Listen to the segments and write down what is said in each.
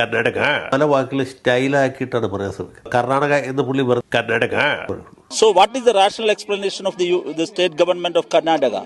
കർണാടക പല വാക്കുകൾ സ്റ്റൈലാക്കിയിട്ടാണ് പറയാൻ ശ്രമിക്കുന്നത് കർണാടക എന്ന് പുള്ളി വെറുതെ Karnataka is the rational explanation of the U- the state government of Karnataka?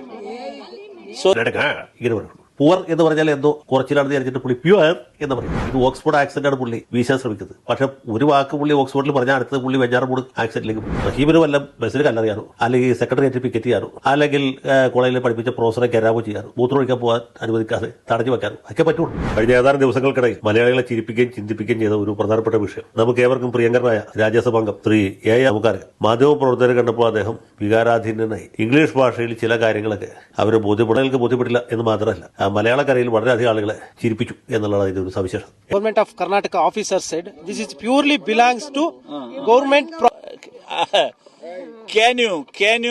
So, Karnataka ഇങ്ങനെ പറയും പുവർ എന്ന് പറഞ്ഞാൽ എന്തോ കുറച്ചിലാണെന്ന് വിചാരിച്ചിട്ട് പുള്ളി പ്യുവർ എന്ന് പറയും. ഇത് ഓക്സ്ഫോർഡ് ആക്സെന്റ് ആണ് പുള്ളി വീശാൻ ശ്രമിക്കുന്നത്. പക്ഷെ ഒരു വാക്ക് പുള്ളി ഓക്സ്ഫോർഡിൽ പറഞ്ഞാൽ അടുത്തത് പുള്ളി വെഞ്ഞാറമൂട് ആക്സെന്റിലേക്ക് പോകും. റഹീമിന് വല്ല ബസ്സിൽ കല്ലറിയാനോ? അല്ലെങ്കിൽ സെക്രട്ടറിയേറ്റ് പിക്കറ്റ് ചെയ്യാനോ? അല്ലെങ്കിൽ കോളേജിൽ പഠിപ്പിച്ച പ്രൊഫസറെ കരാമോ ചെയ്യാനോ? മൂത്രമൊഴിക്കാൻ പോകാൻ അനുവദിക്കാതെ തടഞ്ഞു വെക്കാനോ? ഒക്കെ പറ്റുള്ളൂ. കഴിഞ്ഞ ഏതാനും ദിവസങ്ങൾക്കിടയിൽ മലയാളികളെ ചിരിപ്പിക്കുകയും ചിന്തിപ്പിക്കുകയും ചെയ്ത ഒരു പ്രധാനപ്പെട്ട വിഷയം. നമുക്ക് ഏവർക്കും പ്രിയങ്കരനായ രാജ്യസഭാംഗം ശ്രീ എ. നമുക്കറിയാം മാധ്യമ പ്രവർത്തകരെ കണ്ടപ്പോൾ അദ്ദേഹം വികാരാധീനനായി. ഇംഗ്ലീഷ് ഭാഷയിൽ ചില കാര്യങ്ങളൊക്കെ അവരെ ബോധ്യപ്പെടലുകൾക്ക് ബോധ്യപ്പെട്ടില്ല എന്ന് മാത്രമല്ല. മലയാളക്കരയിൽ വളരെയധികം ആളുകളെ ചിരിപ്പിച്ചു എന്നുള്ളതാണ് ഇതിന്റെ ഒരു സവിശേഷത. Government of Karnataka officer said this is purely belongs to government can you can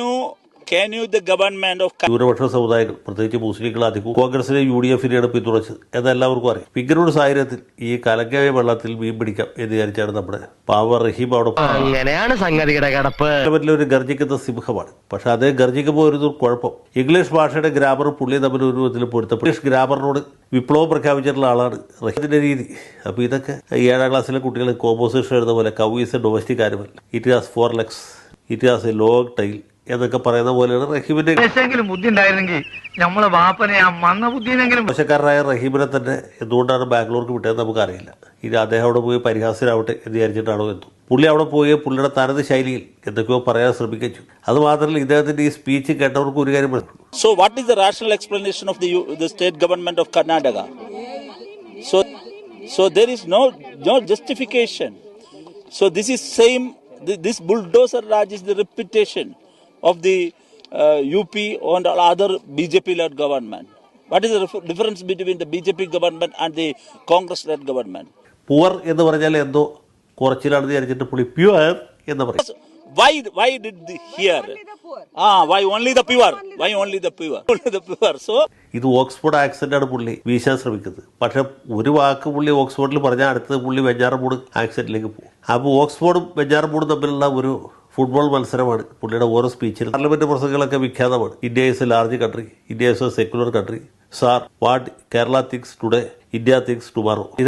you, can you, the government of Karnataka? ന്യൂനപക്ഷ സമുദായങ്ങൾ പ്രത്യേകിച്ച് മുസ്ലിങ്ങൾ അധികവും കോൺഗ്രസിനെ യു ഡി എഫിനെയാണ് പിന്തുണച്ചത്. എന്നെല്ലാവർക്കും അറിയാം. ഇങ്ങനൊരു സാഹചര്യത്തിൽ ഈ കലങ്കയ വെള്ളത്തിൽ മീൻ പിടിക്കാം എന്ന് വിചാരിച്ചാണ് നമ്മുടെ പാവ റഹീം അവിടെ അങ്ങനെയാണ് സംഗതിയുടെ കിടപ്പ്. ഒരു ഗർജിക്കുന്ന സിംഹമാണ്. പക്ഷെ അതേ ഗർജിക്കുമ്പോൾ ഒരു കുഴപ്പം. ഇംഗ്ലീഷ് ഭാഷയുടെ ഗ്രാമറും പുള്ളി തമ്മിൽ ഒരു വിധത്തിൽ പൊരുത്തം ഇംഗ്ലീഷ് ഗ്രാമറിനോട് വിപ്ലവം പ്രഖ്യാപിച്ചിട്ടുള്ള ആളാണ് റഹീമിന്റെ രീതി. അപ്പോൾ ഇതൊക്കെ ഏഴാം ക്ലാസ്സിലെ കുട്ടികൾ കോമ്പോസിഷൻ എഴുതുന്ന പോലെ cow is domestic animal it has four legs it has a long tail എന്നൊക്കെ പറയുന്ന പോലെയാണ് റഹീമിന്റെ ബുദ്ധി ഉണ്ടായിരുന്നെങ്കിൽ നമ്മളെ വാപ്പനെ ആ മന്ന ബുദ്ധിയെങ്കിലും മോശക്കാരനായ റഹീമിനെ തന്നെ എന്തുകൊണ്ടാണ് ബാംഗ്ലൂർക്ക് വിട്ടതെന്ന് നമുക്കറിയില്ല ഇനി അദ്ദേഹം അവിടെ പോയി പരിഹാസ്യരാവട്ടെ എന്ന് വിചാരിച്ചിട്ടാണോ എന്തോ പുള്ളി അവിടെ പോയി പുള്ളിയുടെ തനത് ശൈലിയിൽ എന്തൊക്കെയോ പറയാൻ ശ്രമിക്കച്ചു അത് മാത്രമല്ല ഇദ്ദേഹത്തിന്റെ ഈ സ്പീച്ച് കേട്ടവർക്ക് ഒരു കാര്യം so what is the rational explanation of of state government of Karnataka so so Karnataka? So, no no. So this is same. th- This bulldozer Raj is the reputation of the uh, UP and all other BJP-led government. What is the difference between the BJP government and the Congress-led government? Poor എന്ന് പറഞ്ഞാൽ എന്തോ കുറച്ചിലാണെന്ന് വിചാരിച്ചിട്ട് പുള്ളി pure എന്ന് പറയും Why why did the here? Ah, why only the poor? Why only the poor? Only the poor. So. ഇത് Oxford accent ആണ് പുള്ളി വീശാൻ ശ്രമിക്കുന്നത് പക്ഷെ ഒരു വാക്ക് പുള്ളി ഓക്സ്ഫോർഡിൽ പറഞ്ഞാൽ അടുത്തത് പുള്ളി വെഞ്ഞാറമൂട് ആക്സെന്റിലേക്ക് പോകും അപ്പോൾ ഓക്സ്ഫോർഡും വെഞ്ഞാറമൂടും തമ്മിലുള്ള ഒരു ഫുട്ബോൾ മത്സരമാണ്. പുള്ളിയുടെ ഓരോ സ്പീച്ചിൽ പാർലമെന്റ് പ്രസംഗങ്ങളൊക്കെ വിഖ്യാതമാണ്. India is a large country India is a secular country sir what Kerala thinks today India thinks tomorrow